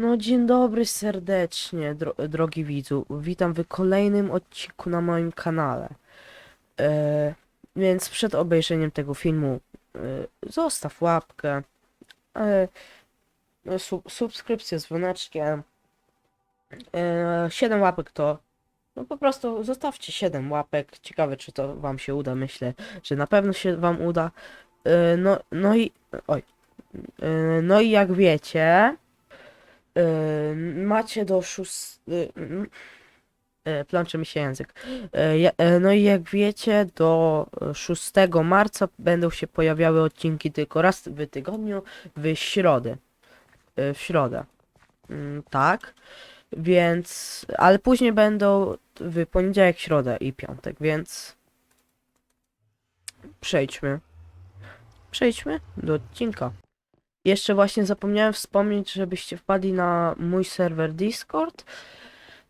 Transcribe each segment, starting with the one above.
No dzień dobry serdecznie, dro drogi widzu. Witam w kolejnym odcinku na moim kanale. E, więc przed obejrzeniem tego filmu e, zostaw łapkę, e, no, su subskrypcję z dzwoneczkiem. E, 7 łapek to no po prostu zostawcie 7 łapek. Ciekawe czy to wam się uda. Myślę, że na pewno się wam uda. E, no, no i oj. E, no i jak wiecie, macie do szóst... e, Plączy mi się język. E, e, No i jak wiecie, do e, 6 marca będą się pojawiały odcinki tylko raz w tygodniu, w środę. E, W środę. Mm, Tak. Więc, ale później będą w poniedziałek, środę i piątek, więc przejdźmy. Przejdźmy do odcinka. Jeszcze właśnie zapomniałem wspomnieć, żebyście wpadli na mój serwer Discord.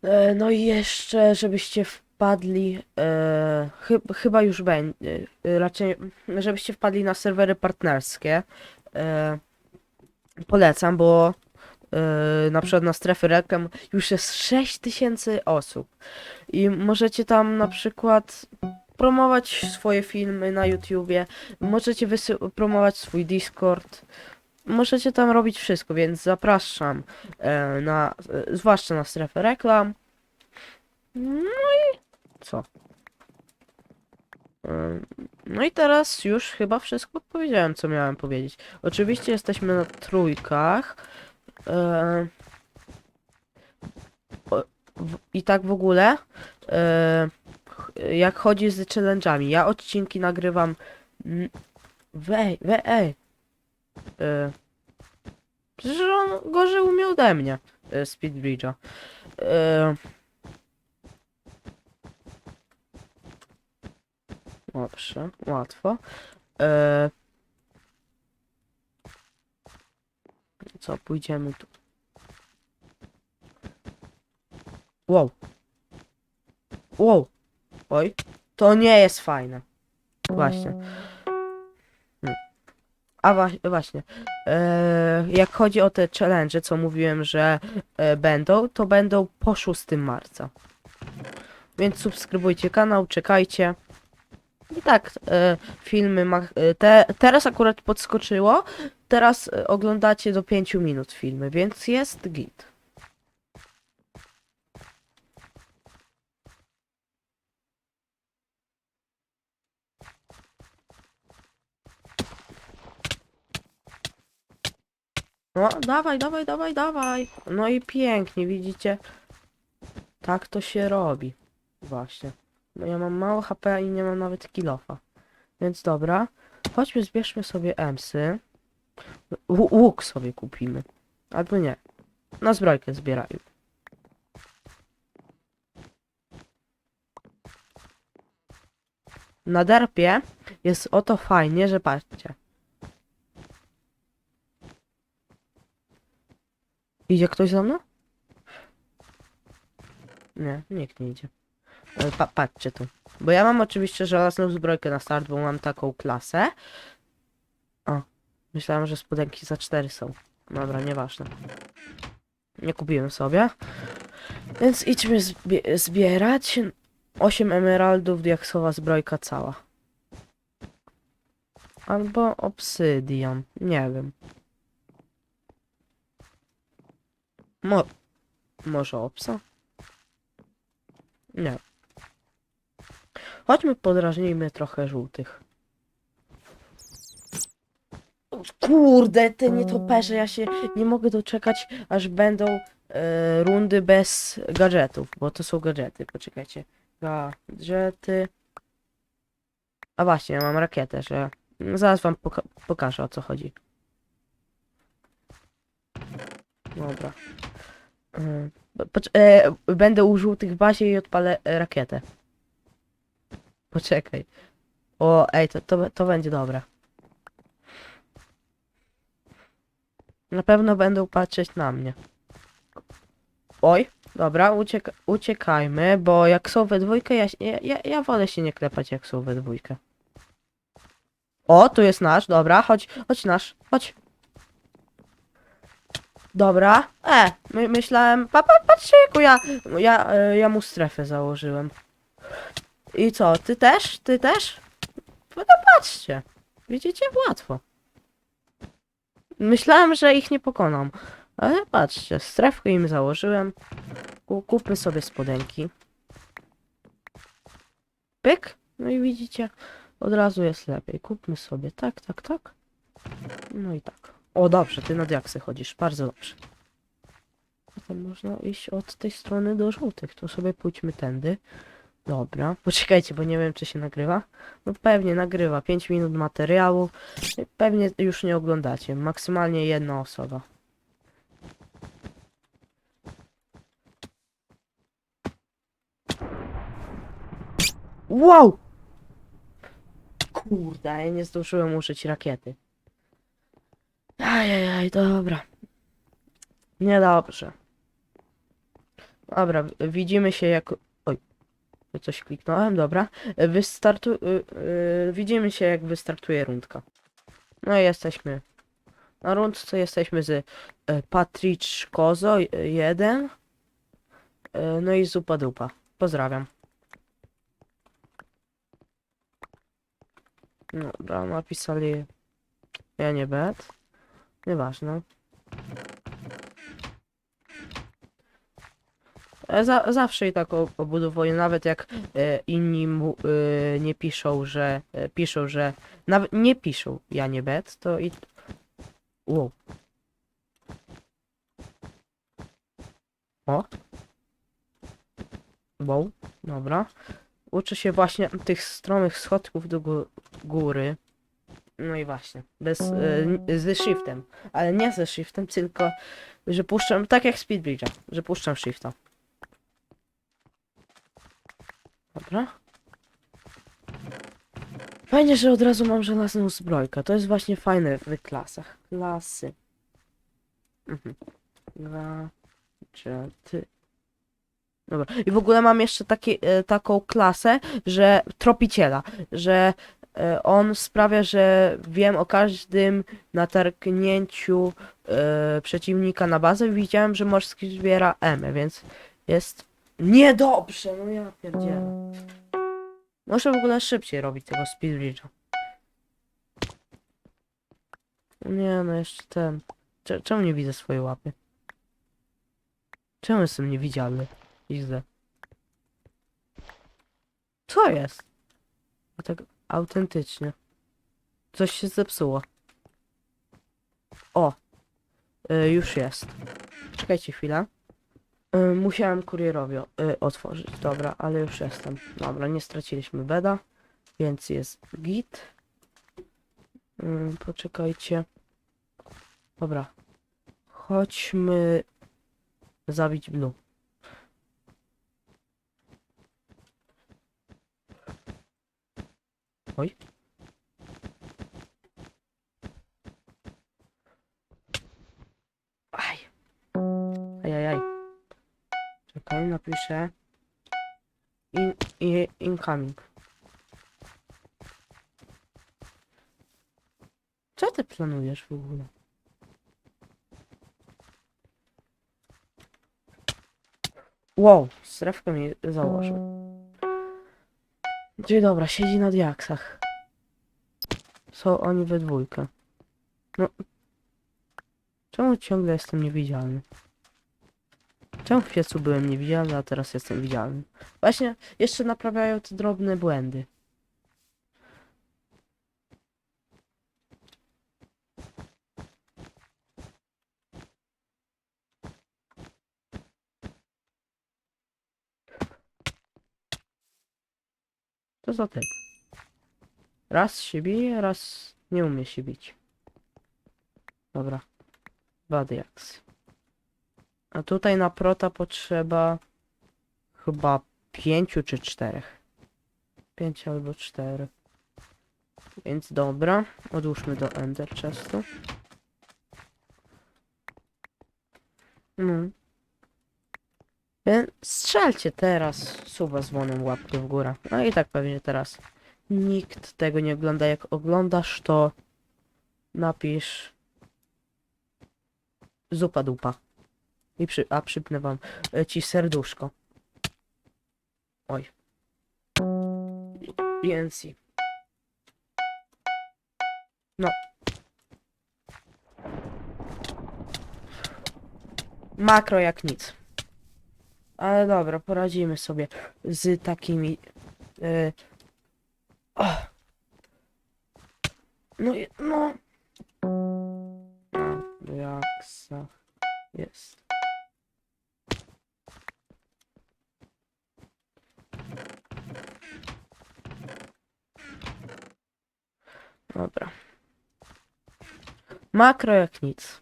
E, No i jeszcze, żebyście wpadli, e, chy- chyba już będzie, raczej, żebyście wpadli na serwery partnerskie. E, polecam, bo e, na przykład na strefy reklam już jest 6000 osób. I możecie tam na przykład promować swoje filmy na YouTubie, możecie promować swój Discord. Możecie tam robić wszystko, więc zapraszam e, na, e, zwłaszcza na strefę reklam. No i co? E, No i teraz już chyba wszystko powiedziałem, co miałem powiedzieć. Oczywiście jesteśmy na trójkach. E, I tak w ogóle, e, jak chodzi z challenge'ami, ja odcinki nagrywam. Wej, we, ej. E, Przecież on gorzej umie ode mnie. e, Speedbridge'a. E, Dobrze, łatwo. E, co, pójdziemy tu. Wow. Wow. Oj. To nie jest fajne. Właśnie. A właśnie. E, jak chodzi o te challenge, co mówiłem, że e, będą, to będą po 6 marca. Więc subskrybujcie kanał, czekajcie. I tak, e, filmy te, teraz akurat podskoczyło. Teraz oglądacie do 5 minut filmy, więc jest git. No, dawaj, dawaj, dawaj, dawaj. No i pięknie, widzicie? Tak to się robi. Właśnie. No ja mam mało HP i nie mam nawet kilofa. Więc dobra. Chodźmy, zbierzmy sobie emsy. Łuk sobie kupimy. Albo nie. Na zbrojkę zbieraj. Na derpie jest o to fajnie, że patrzcie. Idzie ktoś za mną? Nie, nikt nie idzie. Ale Pa patrzcie tu. Bo ja mam oczywiście żelazną zbrojkę na start, bo mam taką klasę. O, myślałem, że spodenki za 4 są. Dobra, nieważne. Nie kupiłem sobie. Więc idźmy zbie zbierać. 8 emeraldów, diaksowa zbrojka cała. Albo obsydian. Nie wiem. Mo może obsa? Nie. Chodźmy podrażnijmy trochę żółtych. Kurde, te nietoperze, ja się nie mogę doczekać, aż będą e, rundy bez gadżetów, bo to są gadżety, poczekajcie. Gadżety. A właśnie, ja mam rakietę, że zaraz wam poka pokażę o co chodzi. Dobra. Pocz- e, będę u żółtych w bazie i odpalę e, rakietę. Poczekaj. O, ej, to, to, to będzie dobre. Na pewno będą patrzeć na mnie. Oj, dobra, uciek uciekajmy, bo jak są we dwójkę, ja, ja, ja wolę się nie klepać jak są we dwójkę. O, tu jest nasz, dobra, chodź, chodź nasz, chodź. Dobra. E, my, myślałem, pa, pa, patrzcie, jaką ja, ja, e, ja mu strefę założyłem. I co, ty też? Ty też? No patrzcie. Widzicie? Łatwo. Myślałem, że ich nie pokonam. Ale patrzcie, strefkę im założyłem. Ku- Kupmy sobie spodenki. Pyk. No i widzicie, od razu jest lepiej. Kupmy sobie tak, tak, tak. No i tak. O, dobrze, ty na diaksy chodzisz. Bardzo dobrze. Potem można iść od tej strony do żółtych. To sobie pójdźmy tędy. Dobra. Poczekajcie, bo nie wiem, czy się nagrywa. No pewnie nagrywa. 5 minut materiału. Pewnie już nie oglądacie. Maksymalnie jedna osoba. Wow! Kurde, ja nie zdążyłem użyć rakiety. Ajajaj, dobra. Niedobrze. Dobra, widzimy się jak... Oj, coś kliknąłem, dobra. Wystartu... y, y, widzimy się jak wystartuje rundka. No i jesteśmy... Na rundce jesteśmy z y, Patricz Kozo 1. No i Zupa Dupa. Pozdrawiam. Dobra, napisali... Ja nie bet. Nieważne. E, Za, zawsze i tak obudowuję, nawet jak e, inni mu, e, nie piszą, że e, piszą, że nawet nie piszą ja nie bet, to i wow. O. Wow, dobra. Uczę się właśnie tych stromych schodków do gó- góry. No i właśnie, bez, e, n- ze shiftem, ale nie ze shiftem, tylko że puszczam, tak jak Speedbridge'a, że puszczam shifta. Dobra. Fajnie, że od razu mam żelazną zbrojkę, to jest właśnie fajne w klasach. Klasy. Mhm. Gadżety. Dobra, i w ogóle mam jeszcze taki, e, taką klasę, że tropiciela, że on sprawia, że wiem o każdym natargnięciu e, przeciwnika na bazę. Widziałem, że morski zbiera M, więc jest niedobrze. No ja pierdzielę. Muszę w ogóle szybciej robić tego speedbridge'a. Nie, no jeszcze ten. Cze- Czemu nie widzę swojej łapy? Czemu jestem niewidzialny? Widzę. Co jest? Tak autentycznie. Coś się zepsuło. O! Y, już jest. Czekajcie chwilę. Y, musiałem kurierowi y, otworzyć. Dobra, ale już jestem. Dobra, nie straciliśmy beda. Więc jest git. Y, poczekajcie. Dobra. Chodźmy zabić blue. Oj. Aj. Ajajaj. Czekaj, napiszę. In, i, incoming. Co ty planujesz w ogóle? Wow, strefkę mi założył. Czyli dobra, siedzi na diaksach. Są oni we dwójkę. No. Czemu ciągle jestem niewidzialny? Czemu w piecu byłem niewidzialny, a teraz jestem widzialny? Właśnie, jeszcze naprawiają te drobne błędy. To za typ. Raz się bije, raz nie umie się bić. Dobra. Badiax. A tutaj na prota potrzeba chyba pięciu czy czterech. Pięć albo cztery. Więc dobra, odłóżmy do Ender Chestu. No. Więc strzelcie teraz suba z dzwonem łapkę w górę. No i tak pewnie teraz nikt tego nie ogląda. Jak oglądasz to napisz zupa dupa. I przy, a przypnę wam e, ci serduszko. Oj. Jensi. No. Makro jak nic. Ale dobra, poradzimy sobie z takimi. e, o. No, no. A, Jak sa jest. Dobra. Makro jak nic.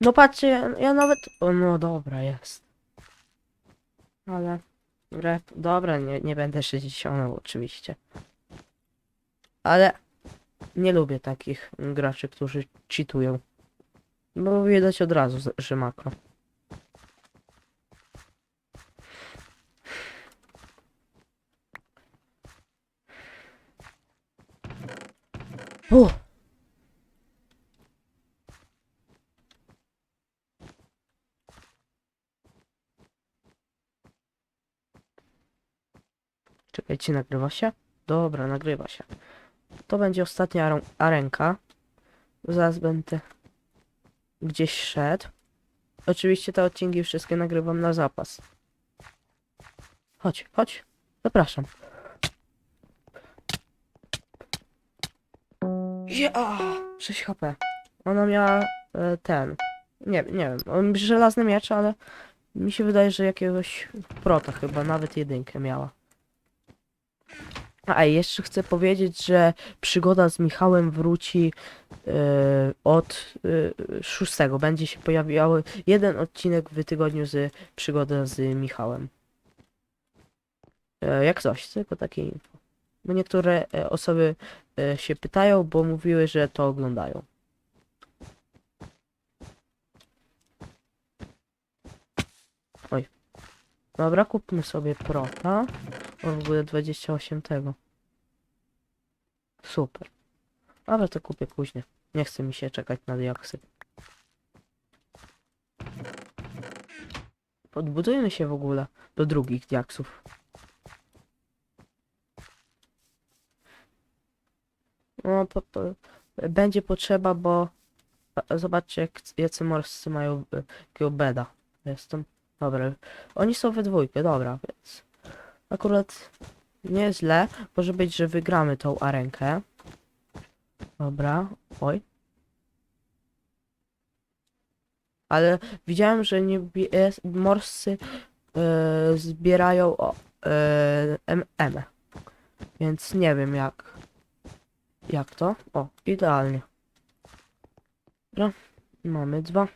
No patrzcie, ja, ja nawet... O, no dobra, jest. Ale... Rep, dobra, nie, nie będę 60 oczywiście. Ale... Nie lubię takich graczy, którzy cheatują. Bo widać od razu, że makro. Uff. Czekajcie, nagrywa się? Dobra, nagrywa się. To będzie ostatnia arenka. Zaraz będę gdzieś szedł. Oczywiście te odcinki wszystkie nagrywam na zapas. Chodź, chodź. Zapraszam. Ja! 6 HP. Ona miała e, ten. Nie, nie wiem. Żelazny miecz, ale mi się wydaje, że jakiegoś prota chyba, nawet jedynkę miała. A jeszcze chcę powiedzieć, że przygoda z Michałem wróci e, od e, szóstego. Będzie się pojawiały jeden odcinek w tygodniu z przygoda z Michałem. E, jak coś, tylko takie info. Bo niektóre osoby się pytają, bo mówiły, że to oglądają. Oj. Dobra, kupmy sobie prota. W ogóle 28 tego. Super. Ale to kupię później. Nie chce mi się czekać na diaksy. Podbudujmy się w ogóle do drugich diaksów. No, po, po, będzie potrzeba, bo a, zobaczcie, jak, jacy morscy mają e, jakiego beda. Jestem. Dobra. Oni są we dwójkę, dobra, więc akurat nieźle. Może być, że wygramy tą arenkę. Dobra, oj. Ale widziałem, że niebie... morscy e, zbierają e, MM. Więc nie wiem jak. Jak to? O, idealnie. Dobra, mamy dwa.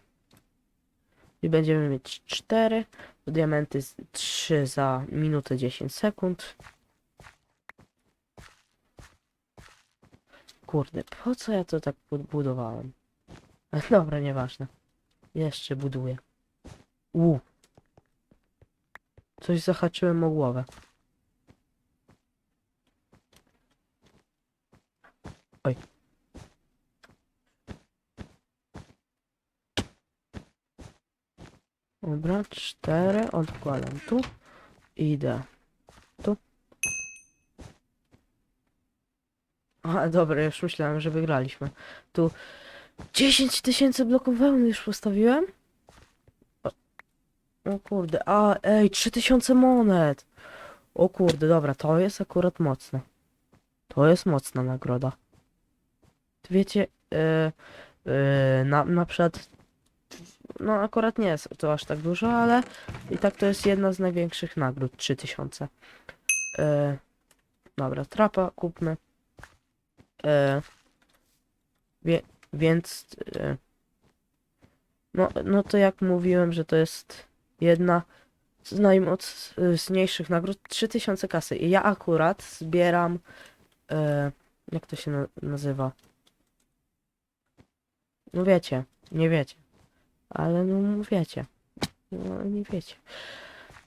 I będziemy mieć cztery. Diamenty z- trzy za minutę 10 sekund. Kurde, po co ja to tak podbudowałem? Ale Dobra, nieważne. Jeszcze buduję. U. Coś zahaczyłem o głowę. Oj. Dobra, cztery. Odkładam tu. Idę. Tu. A, dobra, już myślałem, że wygraliśmy. Tu 10 tysięcy bloków wełny już postawiłem? O, kurde, a ej, 3000 monet! O kurde, dobra, to jest akurat mocne. To jest mocna nagroda. Wiecie, e, e, na, na przykład, no akurat nie jest to aż tak dużo, ale i tak to jest jedna z największych nagród, 3000. E, dobra, trapa kupmy. E, wie, więc e, no, no to jak mówiłem, że to jest jedna z najmocniejszych nagród 3000 kasy. I ja akurat zbieram jak to się na, nazywa? No wiecie, nie wiecie. Ale no wiecie. No nie wiecie.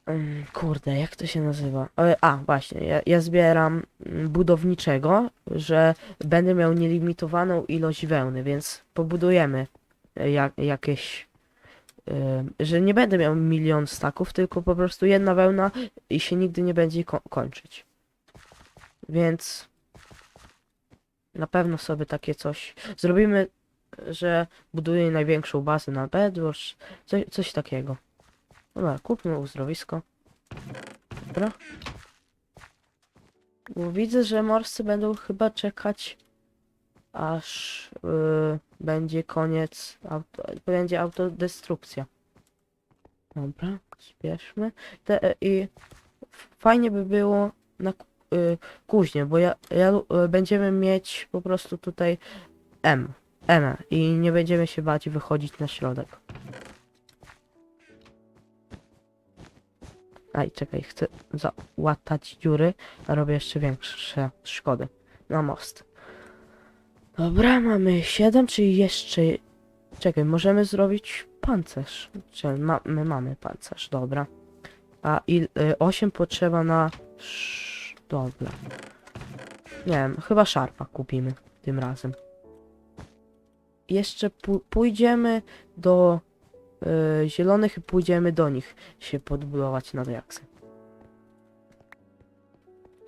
Mm, Kurde, jak to się nazywa? E, A, właśnie, ja, ja zbieram budowniczego, że będę miał nielimitowaną ilość wełny, więc pobudujemy e, jak, jakieś. e, Że nie będę miał milion staków, tylko po prostu jedna wełna i się nigdy nie będzie ko kończyć. Więc na pewno sobie takie coś zrobimy, że buduję największą bazę na Bedwars, coś, coś takiego. Dobra, kupmy uzdrowisko. Dobra. Bo widzę, że morscy będą chyba czekać, aż yy, będzie koniec, auto, będzie autodestrukcja. Dobra, spieszmy. Te, e, I fajnie by było na ku- y, kuźnie, bo ja, ja lu- y, będziemy mieć po prostu tutaj M, M i nie będziemy się bać wychodzić na środek. Aj, czekaj, chcę załatać dziury, a robię jeszcze większe szkody na most. Dobra, mamy 7, czyli jeszcze... Czekaj, możemy zrobić pancerz. Czy ma, my mamy pancerz, dobra. A il, y, 8 potrzeba na... Dobra. Nie wiem, chyba szarpa kupimy tym razem. Jeszcze pójdziemy do y, zielonych i pójdziemy do nich się podbudować na diaksy.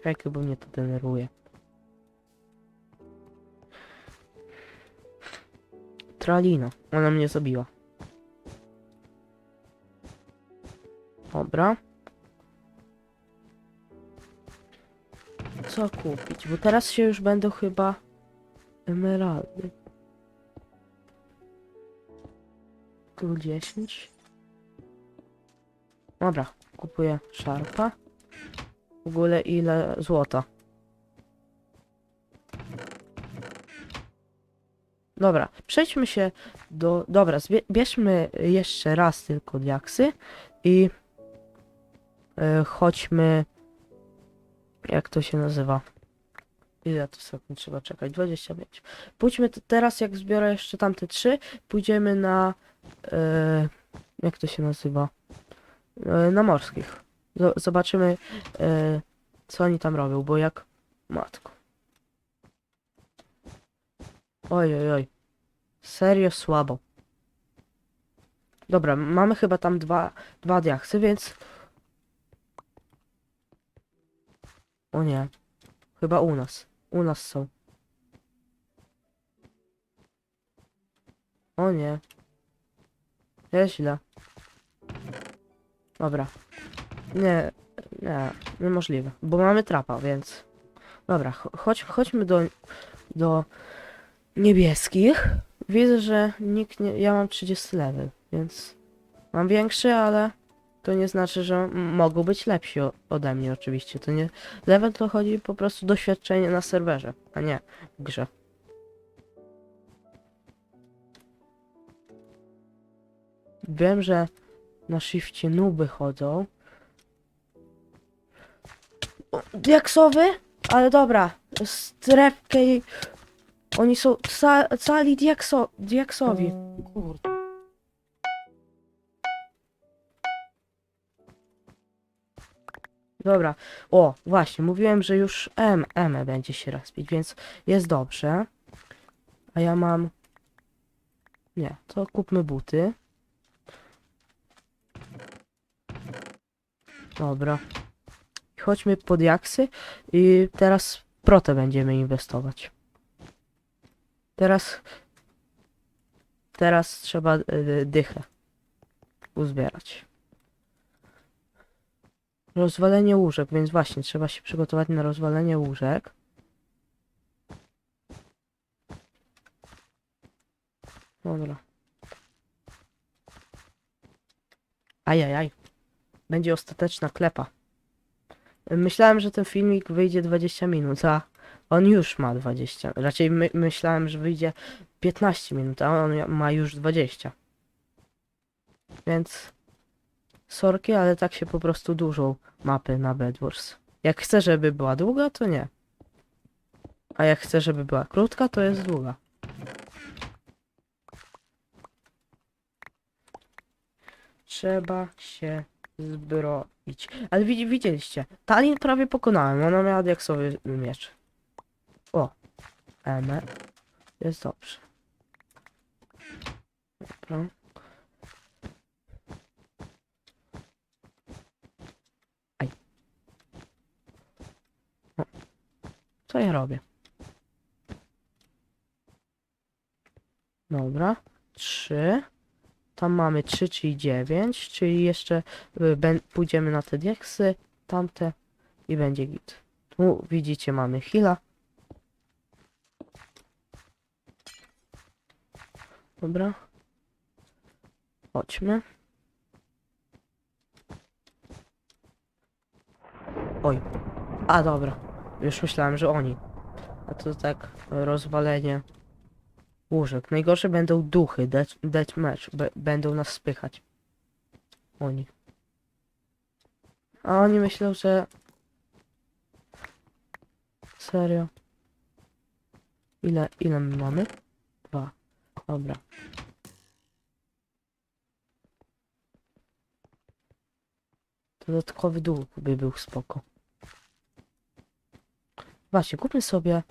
Czekaj, bo mnie to denerwuje. Tralina. Ona mnie zabiła. Dobra. Co kupić? Bo teraz się już będą chyba emeraldy. Tu 10. Dobra, kupuję szarpa. W ogóle ile złota? Dobra, przejdźmy się do... Dobra, bierzmy jeszcze raz tylko diaksy i e, chodźmy... Jak to się nazywa? Ile to sekund trzeba czekać? 25. Pójdźmy teraz, jak zbiorę jeszcze tamte trzy, pójdziemy na... E, jak to się nazywa? E, na morskich. Zobaczymy, e, co oni tam robią, bo jak... Matko. Oj, oj, oj. Serio słabo. Dobra, mamy chyba tam dwa, dwa diaksy, więc... O nie. Chyba u nas. U nas są. O nie. Źle. Dobra. Nie, nie, niemożliwe. Bo mamy trapa, więc... Dobra, cho- chodź, chodźmy do, do niebieskich. Widzę, że nikt nie... Ja mam 30 level, więc... Mam większy, ale... To nie znaczy, że mogą być lepsi ode mnie oczywiście. To nie... Level to chodzi po prostu doświadczenie na serwerze, a nie w grze. Wiem, że na shifcie nuby chodzą. O, Diaksowy? Ale dobra. Strefkę i... Oni są ca cali diakso diaksowi. Kurde. Dobra. O, właśnie, mówiłem, że już M, M będzie się rozbić, więc jest dobrze. A ja mam... Nie, to kupmy buty. Dobra. Chodźmy pod jaksy i teraz protę będziemy inwestować. Teraz... Teraz trzeba y, dychę uzbierać. Rozwalenie łóżek, więc właśnie trzeba się przygotować na rozwalenie łóżek. Dobra. Ajajaj. Będzie ostateczna klepa. Myślałem, że ten filmik wyjdzie 20 minut, a on już ma 20. Raczej my, myślałem, że wyjdzie 15 minut, a on ma już 20. Więc sorki, ale tak się po prostu dużą mapy na Bedwars. Jak chcę, żeby była długa, to nie. A jak chcę, żeby była krótka, to jest długa. Trzeba się zbroić. Ale widzi, widzieliście, Talin prawie pokonałem, ona miała diaksowy miecz. O, Emer. Jest dobrze. Dobra. Aj. O. Co ja robię? Dobra. Trzy. Tam mamy 3, czyli 9, czyli jeszcze y, pójdziemy na te dieksy, tamte i będzie git. Tu widzicie mamy heala. Dobra. Chodźmy. Oj. A dobra. Już myślałem, że oni. A to tak rozwalenie łóżek. Najgorsze będą duchy, death match. Be, będą nas spychać. Oni. A oni myślą, że... Serio? Ile, ile my mamy? Dwa. Dobra. Dodatkowy dół by był spoko. Właśnie, kupmy sobie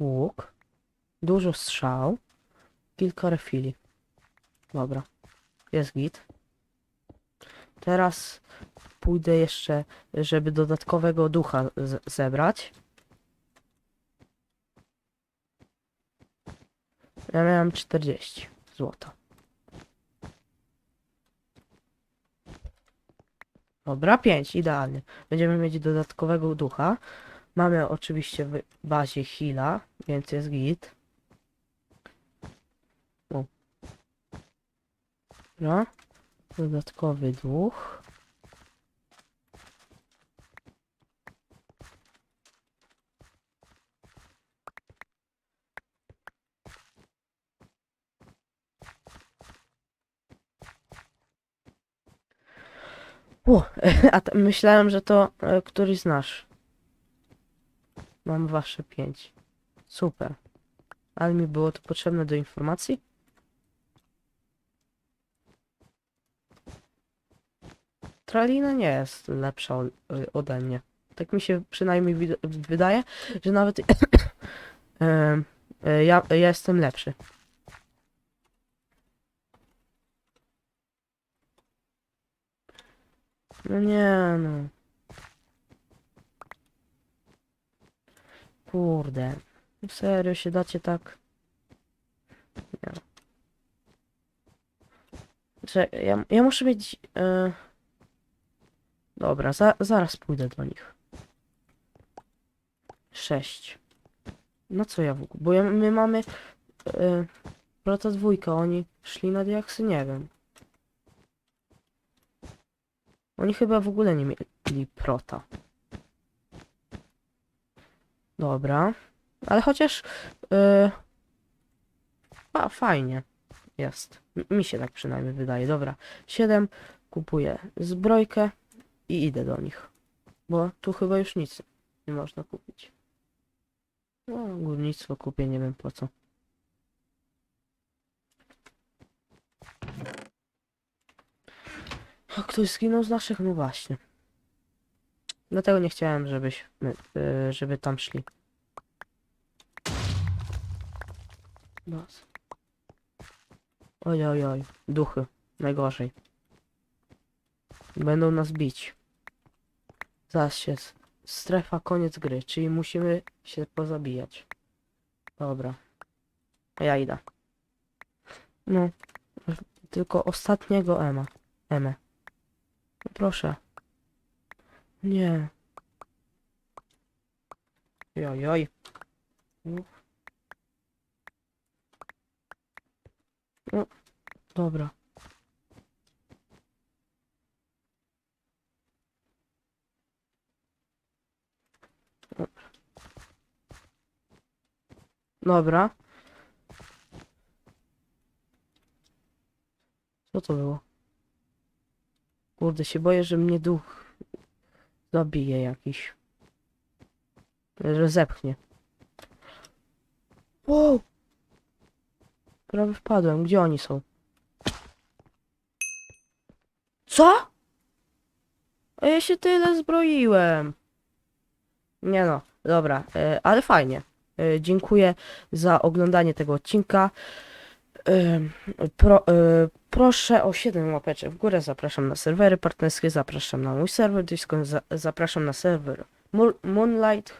łuk, dużo strzał, kilka refili. Dobra, jest git. Teraz pójdę jeszcze, żeby dodatkowego ducha zebrać. Ja miałem 40 złota. Dobra, 5, idealnie. Będziemy mieć dodatkowego ducha. Mamy oczywiście w bazie heala, więc jest git. O. Dobra. Dodatkowy duch. U, a myślałem, że to e, któryś znasz. Mam wasze pięć. Super. Ale mi było to potrzebne do informacji? Tralina nie jest lepsza ode mnie. Tak mi się przynajmniej wydaje, że nawet e, ja, ja jestem lepszy. No nie no. Kurde. Serio się dacie tak? Nie. Czekaj, ja, ja muszę mieć... E... Dobra, za, zaraz pójdę do nich. Sześć. No co ja w ogóle? Bo ja, my mamy... E... Prota dwójka, oni szli na diaksy? Nie wiem. Oni chyba w ogóle nie mieli prota. Dobra. Ale chociaż... Yy... Fajnie. Jest. Mi się tak przynajmniej wydaje. Dobra. 7. Kupuję zbrojkę i idę do nich. Bo tu chyba już nic nie można kupić. No, górnictwo kupię, nie wiem po co. A ktoś zginął z naszych? No właśnie. Dlatego nie chciałem, żebyś, yy, żeby tam szli. Bas. Oj, oj, oj. Duchy. Najgorzej. Będą nas bić. Zaraz się... Strefa, koniec gry, czyli musimy się pozabijać. Dobra. Ja idę. No. Tylko ostatniego Ema. Emę. No Proszę. Nie. Joj, joj. No, dobra. Dobra. Co to było? Kurde, się boję, że mnie duch zabije jakiś. Że zepchnie. Wow! Prawie wpadłem. Gdzie oni są? Co? A ja się tyle zbroiłem. Nie no, dobra, e, ale fajnie. E, dziękuję za oglądanie tego odcinka. Pro, e, proszę o 7 łapeczek w górę. Zapraszam na serwery partnerskie, zapraszam na mój serwer Discord, za, zapraszam na serwer Moon- Moonlight.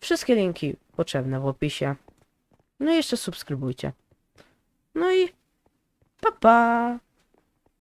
Wszystkie linki potrzebne w opisie. No i jeszcze subskrybujcie. No i pa pa!